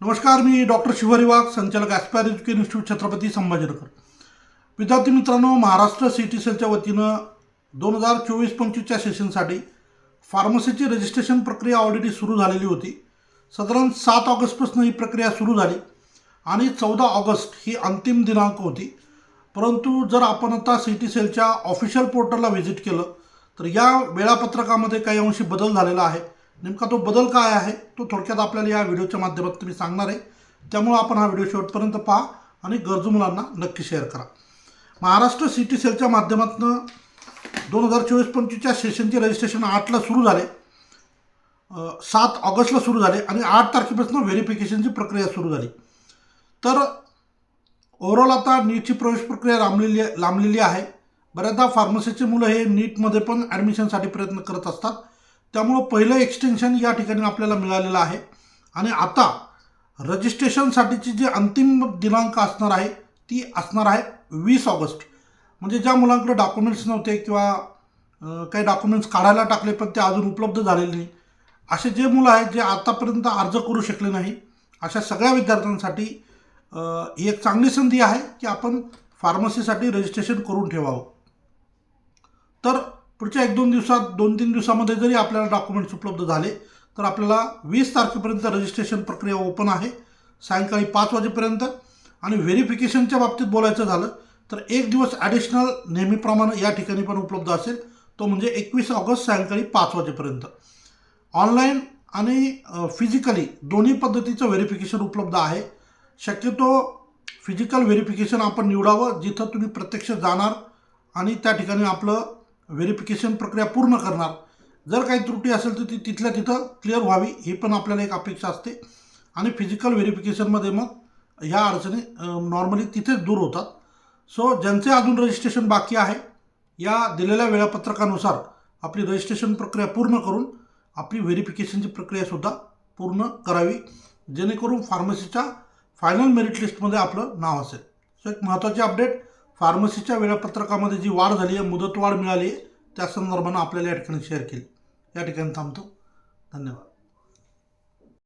नमस्कार मी डॉक्टर शिवारी वाघ संचालक aspire education institute Chhatrapati Sambhajinagar. विद्यार्थी मित्रांनो महाराष्ट्र सी टी सेलच्या वतीनं दोन हजार चोवीस पंचवीसच्या सेशनसाठी फार्मसीची रजिस्ट्रेशन प्रक्रिया ऑलरेडी सुरू झालेली होती. साधारण सात ऑगस्टपासून ही प्रक्रिया सुरू झाली आणि चौदा ऑगस्ट ही अंतिम दिनांक होती. परंतु जर आपण आता सी टी सेलच्या ऑफिशियल पोर्टलला व्हिजिट केलं तर या वेळापत्रकामध्ये काही अंशी बदल झालेला आहे. नेमका तो बदल काय आहे तो थोडक्यात आपल्याला या व्हिडिओच्या माध्यमातून मी सांगणार आहे. त्यामुळं आपण हा व्हिडिओ शेवटपर्यंत पहा आणि गरजू मुलांना नक्की शेअर करा. महाराष्ट्र सी टी सेलच्या माध्यमातून दोन हजार चोवीस पंचवीसच्या सेशनचे रजिस्ट्रेशन आठला सुरू झाले. सात ऑगस्टला सुरू झाले आणि आठ तारखेपासून व्हेरिफिकेशनची प्रक्रिया सुरू झाली. तर ओव्हरऑल आता नीटची प्रवेश प्रक्रिया लांबलेली लांबलेली आहे. बऱ्याचदा फार्मसीचे मुलं हे नीटमध्ये पण ॲडमिशनसाठी प्रयत्न करत असतात. त्यामुळं पहिलं एक्सटेन्शन या ठिकाणी आपल्याला मिळालेलं आहे. आणि आता रजिस्ट्रेशनसाठीची जी अंतिम दिनांक असणार आहे ती असणार आहे वीस ऑगस्ट. म्हणजे ज्या मुलांकडे डॉक्युमेंट्स नव्हते किंवा काही डॉक्युमेंट्स काढायला टाकले पण ते अजून उपलब्ध झालेले नाही. असे जे मुलं आहेत जे आतापर्यंत अर्ज करू शकले नाही अशा सगळ्या विद्यार्थ्यांसाठी ही एक चांगली संधी आहे की आपण फार्मसीसाठी रजिस्ट्रेशन करून ठेवावं. तर पुढच्या एक दोन दिवसात दोन तीन दिवसामध्ये जरी आपल्याला डॉक्युमेंट्स उपलब्ध झाले तर आपल्याला वीस तारखेपर्यंत रजिस्ट्रेशन प्रक्रिया ओपन आहे सायंकाळी पाच वाजेपर्यंत. आणि व्हेरिफिकेशनच्या बाबतीत बोलायचं झालं तर एक दिवस ॲडिशनल नेहमीप्रमाणे या ठिकाणी पण उपलब्ध असेल तो म्हणजे एकवीस ऑगस्ट सायंकाळी पाच वाजेपर्यंत. ऑनलाईन आणि फिजिकली दोन्ही पद्धतीचं व्हेरिफिकेशन उपलब्ध आहे. शक्यतो फिजिकल व्हेरिफिकेशन आपण निवडावं जिथं तुम्ही प्रत्यक्ष जाणार आणि त्या ठिकाणी आपलं व्हेरिफिकेशन प्रक्रिया पूर्ण करणार. जर काही त्रुटी असेल तर ती तिथल्या तिथं क्लिअर व्हावी ही पण आपल्याला एक अपेक्षा असते. आणि फिजिकल व्हेरिफिकेशनमध्ये मग ह्या अडचणी नॉर्मली तिथेच दूर होतात. सो ज्यांचे अजून रजिस्ट्रेशन बाकी आहे या दिलेल्या वेळापत्रकानुसार आपली रजिस्ट्रेशन प्रक्रिया पूर्ण करून आपली व्हेरिफिकेशनची प्रक्रियासुद्धा पूर्ण करावी. जेणेकरून फार्मसीच्या फायनल मेरिट लिस्टमध्ये आपलं नाव असेल. सो एक महत्त्वाची अपडेट फार्मसीच्या वेळापत्रकामध्ये जी वाढ झाली आहे मुदतवाढ मिळाली आहे त्या संदर्भानं आपल्याला या ठिकाणी शेअर केली. या ठिकाणी थांबतो. धन्यवाद.